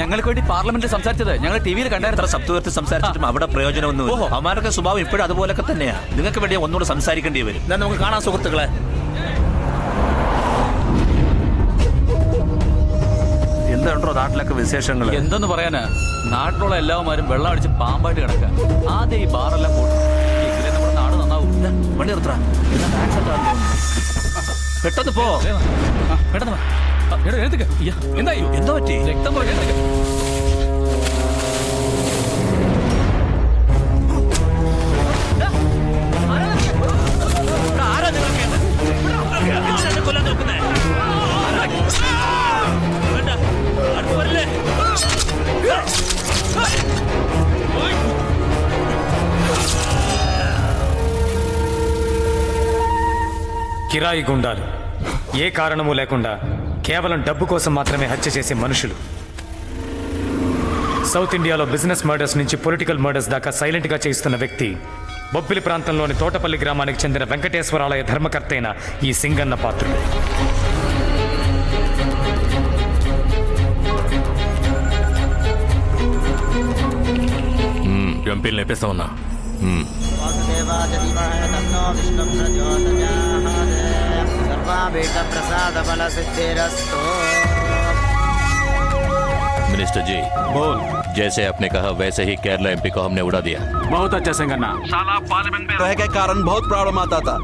ഞങ്ങൾക്ക് വേണ്ടി പാർലമെന്റിൽ സംസാരിച്ചത്. ഞങ്ങൾ ടി വിയിൽ കണ്ടായിരുന്നു. എത്ര ശബ്ദ ഉയർത്തി സംസാരിച്ചിട്ടും അവിടെ പ്രയോജനമൊന്നും ഓഹോ. അമാരുടെ സ്വഭാവം ഇപ്പോഴും അതുപോലൊക്കെ തന്നെയാണ് നിങ്ങൾക്ക് വേണ്ടി ഒന്നുകൂടെ സംസാരിക്കേണ്ടി വരും. എന്നാൽ നമുക്ക് കാണാം സുഹൃത്തുക്കളെ. എന്തുണ്ടോ നാട്ടിലൊക്കെ വിശേഷങ്ങൾ എന്തെന്ന് പറയാനാ? നാട്ടിലുള്ള എല്ലാവരും വെള്ളം അടിച്ച് പാമ്പായിട്ട് കിടക്കുക ആദ്യം ഈ ബാറെല്ലാം പോട്ടെ. എങ്കിലേ നമ്മുടെ നാട് നന്നാവും. വണ്ടി നിർത്താൻ പെട്ടെന്ന് പോ. പെട്ടെന്ന് പെട്ടെന്ന് எடுத்துக்க ஐயா కిరాయి గుండాలు ఏ కారణము లేకుండా కేవలం డబ్బు కోసం మాత్రమే హత్య చేసే మనుషులు. సౌత్ ఇండియాలో బిజినెస్ మర్డర్స్ నుంచి పొలిటికల్ మర్డర్స్ దాకా సైలెంట్గా చేయిస్తున్న వ్యక్తి బొబ్బిలి ప్రాంతంలోని తోటపల్లి గ్రామానికి చెందిన వెంకటేశ్వరాలయ ధర్మకర్త అయిన ఈ సింగన్న పాత్రుడు. ఎంపీలు నేపేస్తా ఉన్నా. मिनिस्टर जी बोल जैसे आपने कहा वैसे ही केरला एमपी को हमने उड़ा दिया बहुत अच्छा संगन्ना रह के कारण बहुत प्रॉब्लम आता था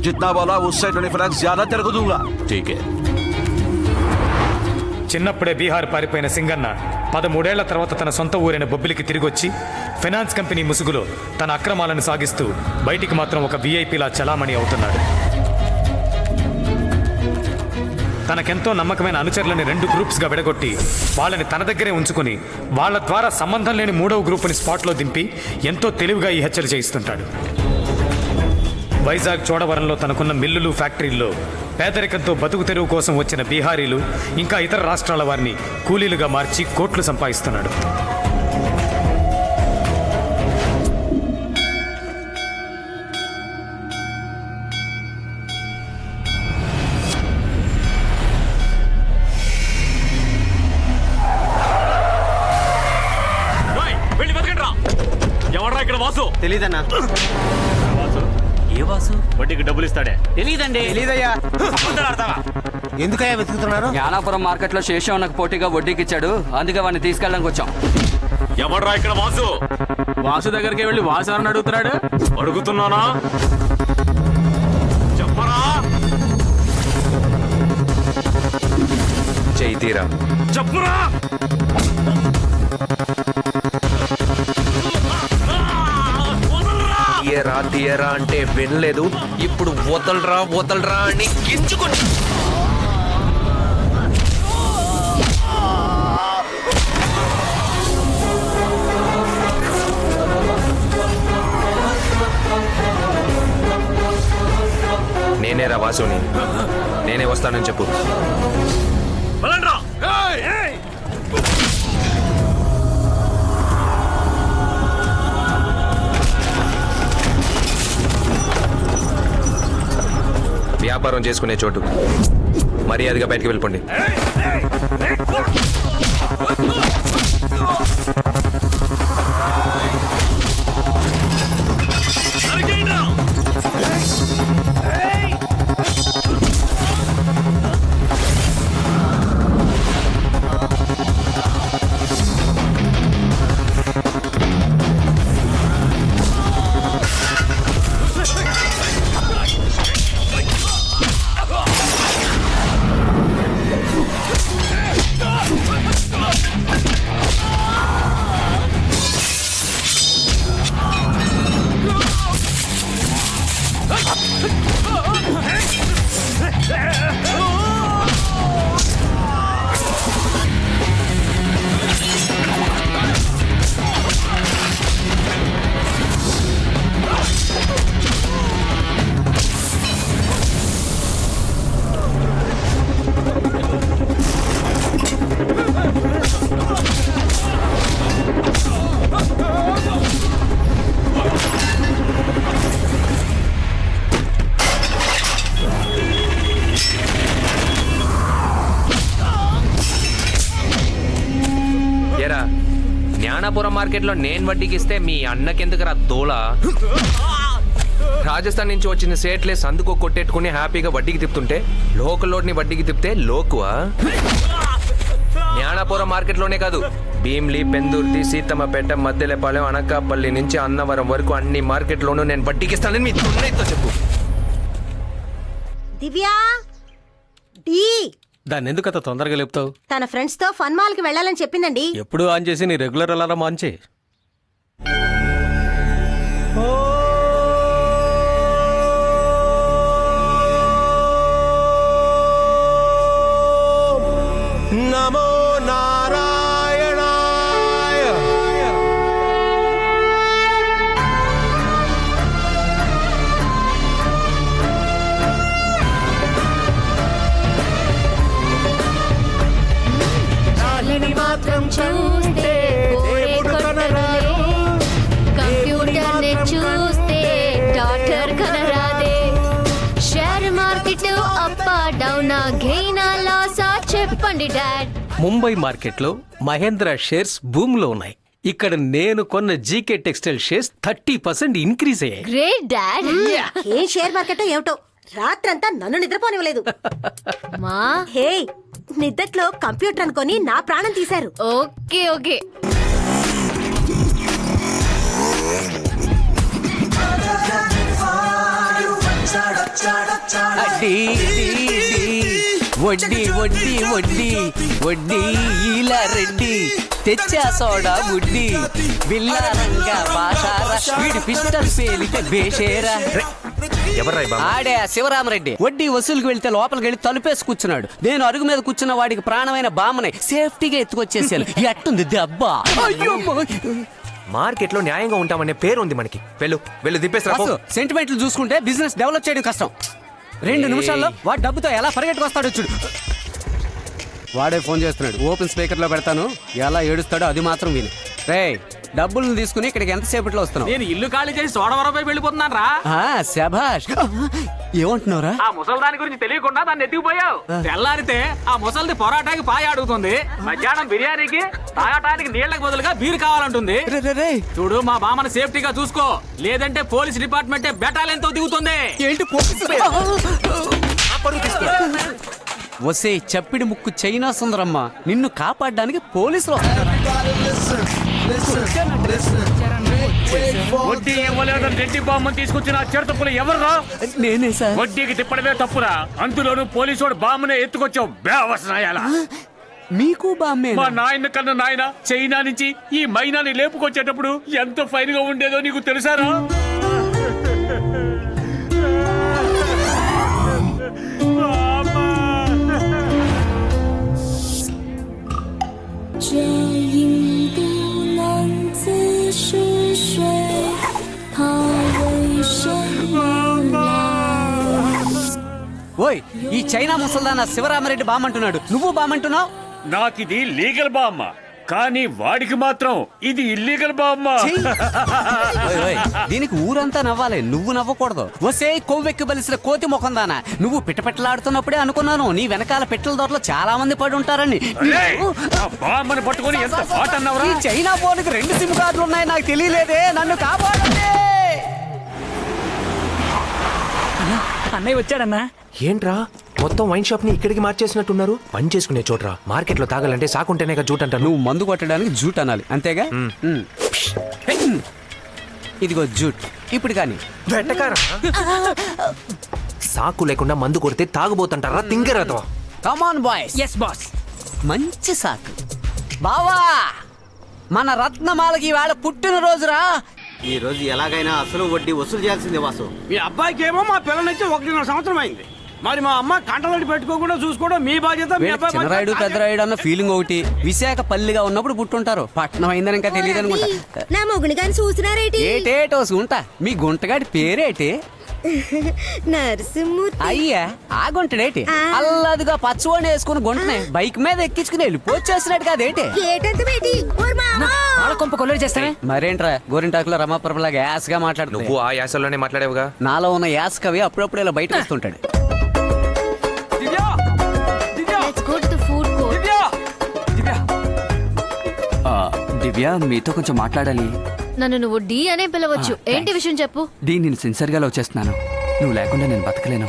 जितना बोला उससे डिफरेंस ज्यादा तेरे को दूंगा ठीक है చిన్నప్పుడే బీహార్ పారిపోయిన సింగన్న పదమూడేళ్ల తర్వాత తన సొంత ఊరైన బొబ్బిలికి తిరిగొచ్చి ఫైనాన్స్ కంపెనీ ముసుగులో తన అక్రమాలను సాగిస్తూ బయటికి మాత్రం ఒక వీఐపీలా చలామణి అవుతున్నాడు తనకెంతో నమ్మకమైన అనుచరులని రెండు గ్రూప్స్గా విడగొట్టి వాళ్ళని తన దగ్గరే ఉంచుకొని వాళ్ళ ద్వారా సంబంధం లేని మూడవ గ్రూపుని స్పాట్లో దింపి ఎంతో తెలివిగా ఈ హెచ్చరి చేయిస్తుంటాడు. వైజాగ్ చోడవరంలో తనకున్న మిల్లులు ఫ్యాక్టరీల్లో పేదరికంతో బతుకు తెరువు కోసం వచ్చిన బీహారీలు ఇంకా ఇతర రాష్ట్రాల వారిని కూలీలుగా మార్చి కోట్లు సంపాదిస్తున్నాడు. తెలీదన్నా. ఏ వాసు? వడ్డీకి డబ్బులు ఇస్తాడే. తెలియదండి తెలీదయ్యా. ఎందుకయ్యా వెతుకుతున్నారు? జ్ఞానాపురం మార్కెట్లో శేషవనకు పోటీగా వడ్డీకి ఇచ్చాడు. అందుకే వాడిని తీసుకెళ్ళడానికి వచ్చాం. ఎవడరా ఇక్కడ వాసు? వాసు దగ్గరికి వెళ్ళి వాసు అని అడుగుతున్నాడు? అడుగుతున్నానా? చెప్పరా? చైతీరా చెప్పురా? తీయరా తీయరా అంటే వినలేదు. ఇప్పుడు వదలరా వదలరా అని గించుకుని నేనేరా వాసుని. నేనే వస్తానని చెప్పు. వ్యాపారం చేసుకునే చోటు మర్యాదగా బయటికి వెళ్ళిపోండి మార్కెట్లో నేను వడ్డీకి ఇస్తే మీ అన్నకెందుకు రా దోళ? రాజస్థాన్ నుంచి వచ్చిన సేట్లే అందుకు కొట్టేట్టుకుని హ్యాపీగా వడ్డీకి తిప్పుతుంటే లోకల్ లోడ్ని వడ్డీకి తిప్పితే లోకువా? జ్ఞానాపురం మార్కెట్లోనే కాదు భీమ్లి పెందుర్తి సీతమ్మపేట మద్దెలపాలెం అనకాపల్లి నుంచి అన్నవరం వరకు అన్ని మార్కెట్లోనూ నేను వడ్డీకి ఇస్తానని మీ దున్నైతో చెప్పు. దివ్యా డి. దాన్ని ఎందుకు అంత తొందరగా లేపుతావు? తన ఫ్రెండ్స్తో ఫన్ మాల్కి వెళ్ళాలని చెప్పిందండి. ఎప్పుడు ఆన్ చేసి నీ రెగ్యులర్ అలారం ఆన్ చేయి. గెయిన్ లాసా చెప్పండి డాడ్. ముంబై మార్కెట్లో మహేంద్ర షేర్స్ భూమిలో ఉన్నాయి. ఇక్కడ నేను కొన్న GK textile shares thirty percent increase అయ్యాయి. Great dad. ఏం షేర్ మార్కెట్ ఏమిటో? రాత్రంతా నన్ను నిద్రపోనివ్వలేదు. మా? హే నిద్దట్లో కంప్యూటర్ అనుకొని నా ప్రాణం తీశారు. Okay okay. వడ్డీ వడ్డీ వడ్డీ వడ్డీ ఇలా రెడ్డి. తెచ్చా సోడా బుడ్డి. బిల్లారంగా బాషారా వీడి పిస్టల్ పేలితే బేషేరా? ఆడే ఆ శివరామరెడ్డి. వడ్డీ వసూలుకి వెళ్తే లోపలికి వెళ్ళి తలుపేసి కూర్చున్నాడు. నేను అరుగు మీద కూర్చున్న వాడికి ప్రాణమైన బామ్మని సేఫ్టీగా ఎత్తుకొచ్చేసాను. ఎట్టుంది దెబ్బ? అయ్యో మార్కెట్లో న్యాయంగా ఉంటామనే పేరు ఉంది మనకి. వెళ్ళు వెళ్ళు దిప్పేసి సెంటిమెంట్లు చూసుకుంటే బిజినెస్ డెవలప్ చేయడం కష్టం. రెండు నిమిషాల్లో వాడు డబ్బుతో ఎలా పరిగెట్టుకొస్తాడు చూడు. వాడే ఫోన్ చేస్తున్నాడు. ఓపెన్ స్పీకర్లో పెడతాను. ఎలా ఏడుస్తాడో అది మాత్రం విను. రే డబ్బులు తీసుకుని ఇక్కడికి ఎంతసేపట్లో వస్తున్నావు? నేను ఇల్లు ఖాళీ చేసి సోడవరంపై వెళ్ళిపోతున్నాను రా ఆ, శభాష్. ఏమంటున్నావురా? ఆ ముసలి దాని గురించి తెలియకుండా దాన్ని ఎత్తుకుపోయావు. తెల్లారితే ఆ ముసలిది పొరాటాకి పాయ అడుగుతుంది మధ్యాహ్నం బిర్యానీకి తాగటానికి నీళ్ళకు బదులుగా బీర్ కావాలంటుంది. రే, రే, రే. చూడు మా బామ్మని సేఫ్టీగా చూసుకో. లేదంటే పోలీస్ డిపార్ట్మెంటే బెటాలియన్తో దిగుతుంది. ఏంటి పోలీసు? వసే చప్పిడి ముక్కు చైనా సుందరమ్మ నిన్ను కాపాడడానికి పోలీసులు వస్తారు వడ్డీ ఇవ్వలేదని రెడ్డి బామ్మని తీసుకొచ్చిన చిరతపులు ఎవర్రా? నేనే సార్. వడ్డీకి తిప్పడమే తప్పురా. అందులోనూ పోలీసు బామ్మనే ఎత్తుకొచ్చావు బేవసనాయాల మీకు బామ్మే మా నాయన కన్నా నాయన చైనా నుంచి ఈ మైనాని లేపుకొచ్చేటప్పుడు ఎంత ఫైన్గా ఉండేదో నీకు తెలుసారా? ఓయ్ ఈ చైనా ముసల్దాన శివరామరెడ్డి బామ్మంటున్నాడు నువ్వు బామ్మంటున్నావు నాకిది లీగల్ బామ్మ కానీ వాడికి మాత్రం ఇది ఇల్లీగల్ బామ్మ ఓయ్, ఓయ్, దీనికి ఊరంతా నవ్వాలి. నువ్వు నవ్వకూడదు. వసే కొవ్వెక్కి బలిసిన కోతి ముఖందానా. నువ్వు పిట్టపెట్టలాడుతున్నప్పుడే అనుకున్నాను. నీ వెనకాల పెట్టెల దొరలో చాలా మంది పడి ఉంటారని. బామ్మని పట్టుకొని ఎంత పాట చైనా ఫోన్కి రెండు సిమ్ కార్డులు ఉన్నాయి నాకు తెలియలేదే. నన్ను కాపాడండి. అన్నయ్య వచ్చాడన్నా. ఏంట్రా? మొత్తం వైన్ షాప్ని ఇక్కడికి మార్చేసినట్టున్నారు? పని చేసుకునే చోట్రా. మార్కెట్లో తాగాలంటే సాకుంటేనే జూట్ అంటాను నువ్వు మందు కొట్టడానికి జూట్ అనాలి. అంతేగా? మ్. ఇదిగో జూట్. ఇప్పుడు కానీ. వెట్టకారా సాకు లేకుండా మందు కొడితే తాగుబోతుంటారా తింగరాతో? Come on boys yes boss మంచి సాకు. బావా మన రత్నమాలకి ఈవేళ పుట్టినరోజురా. ఈ రోజు ఎలాగైనా అసలు వడ్డీ వసూలు చేయాల్సిందే వాసు. మీ అబ్బాయికి ఏమో మా పిల్లలకి ఒకటిన్నర సంవత్సరం అయింది. మరి మా అమ్మ కంటలడి పెట్టుకోకుండా చూసుకోవడం మీ బాధ్యత మీ అబ్బాయి చిన్నరాయుడు బాధ్యత. పెద్దరాయుడు అన్న ఫీలింగ్ ఒకటి. విశాఖ పల్లిగా ఉన్నప్పుడు పుట్టుంటారు. పట్నం అయిందని ఇంకా తెలియదు అనుకుంటా. నా మొగుని గాని చూసినారేటి ఏటేటో గుంట మీ గుంటగాడి పేరేటి? నరసింహూర్తి అయ్యా ఆ గుంటడేటి? ఆ. అల్లదిగా పచ్చవాణి వేసుకుని గుంటనే బైక్ మీద ఎక్కించుకుని కాదేటి? ఏటంత బేటి ఓర్ మామా. కొంప కొల్లడి చేస్తానే మరేంట్రా గోరింటాకులో రమాప్రభలాగా యాస్గా మాట్లాడుతున్నావు నువ్వు ఆ యాసలోనే మాట్లాడేవుగా? నాలో ఉన్న యాస్ కవి అప్పుడప్పుడు ఇలా బయటకు వస్తుంటాడు. దివ్య మీతో కొంచెం మాట్లాడాలి. నన్ను నువ్వు డి అనే పిలవచ్చు. ఆ, ఏంటి thanks. విషయం చెప్పు? దీ నేను సిన్సియర్గా లవ్ చేస్తున్నాను. నువ్వు లేకుండా నేను బతకలేను.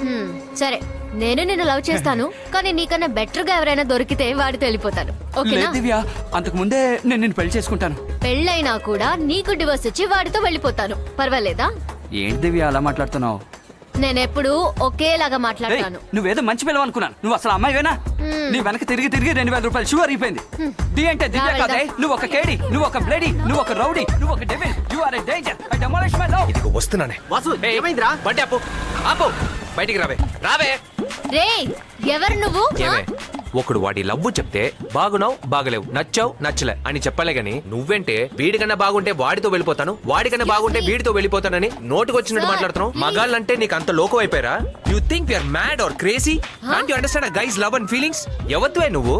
హ్మ్, సరే. నేను నిన్ను లవ్ చేస్తాను కానీ నీకన్నా బెటర్గా ఎవరైనా దొరికితే వాడితో వెళ్ళిపోతాను. ఓకేనా? లేదు దివ్య అంతకు ముందే నేను నిన్ను పెళ్ళి చేసుకుంటాను. పెళ్ళైనా కూడా నీకు డివోర్స్ ఇచ్చి వాడితో వెళ్ళిపోతాను. పర్వాలేదా? ఏంటి దివ్య అలా మాట్లాడుతున్నావు? నేను ఎప్పుడు ఒకేలాగా ఏయ్, మాట్లాడతాను నువ్వేదో మంచి పిల్లవ అనుకున్నాను. నువ్వు అసలు అమ్మాయివేనా నీ వెనక తిరిగి తిరిగి రెండు వేల రూపాయలు షూ అయిపోయింది. ది అంటే దివ్య కాదే. నువ్వు ఒక కేడి నువ్వు ఒక బ్లేడీ నువ్వు ఒక రౌడీ నువ్వు ఒక devil. You are a danger I demolish my love ఇదిగో వస్తున్నానే. వాసు ఏమైందిరా? బండి ఆపు. ఆపు. బయటికి రావే. రావే. రే ఎవరు నువ్వు ఏమే? ఒకడు వాడి లవ్వు చెప్తే బాగున్నావు బాగలేవు నచ్చావు నచ్చలే అని చెప్పలే గాని నువ్వేంటే వీడికన్నా బాగుంటే వాడితో వెళ్ళిపోతాను వాడికన్నా బాగుంటే వీడితో వెళ్ళిపోతానని నోటికొచ్చినట్టు మాట్లాడుతున్నావు. మగాళ్ళంటే నీకు అంత లోకం అయిపోయారా? You think you are mad or crazy can't you understand guys love and feelings ఎవత్తువే నువ్వు?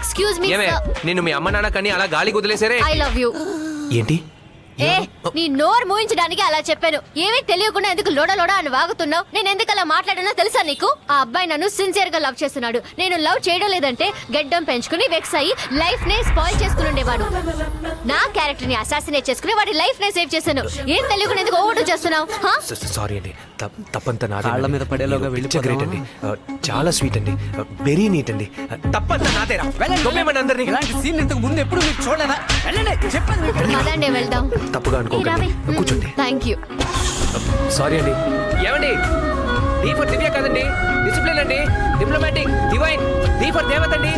Excuse me, ఏమే. నిన్ను మీ అమ్మ నాన్న కని అలా గాలి కుదిలేసారే ఐ లవ్ యూ ఏంటి? ఏ నీ నోరు మూయించడానికి అలా చెప్పాను. ఏమీ తెలియకుండా ఎందుకు లోడ లోడ అని వాగుతున్నావు? నేను ఎందుకు అలా మాట్లాడానో తెలుసా నీకు? ఆ అబ్బాయి నన్ను సిన్సియర్గా లవ్ చేస్తున్నాడు. నేను లవ్ చేయడం లేదంటే గడ్డం పెంచుకుని వెక్స్ అయ్యి లైఫ్ నే స్పాయిల్ చేసుకుని ఉండేవాడు. నా క్యారెక్టర్ని అసాసినేట్ చేసుకుని వాడి లైఫ్ నే సేవ్ చేశాను. ఏం తెలియకుండా ఎందుకు ఓవర్ చేస్తున్నావు? హా? సారీ అండి. తప్- తప్పంతా నాదే కాళ్ళ మీద పడేలోగా గ్రేట్ అండి. చాలా స్వీట్ అండి. వెరీ నీట్ అండి. తప్పంతా నాదేరా తొమ్మేమని అందరినీ ఇలాంటి సీన్ ఇంతకు ముందు ఎప్పుడు మీరు చూడలేదా? వెళ్ళండి చెప్పండి. వెళ్దాం. తప్పుగా అనుకోకండి. కూర్చోండి. థ్యాంక్ యూ సారీ అండి. ఏమండి? డీ ఫర్ దివ్య కదండి. డిసిప్లిన్ అండి. డిప్లొమాటిక్ డివైన్ డీ ఫర్ దేవత అండి.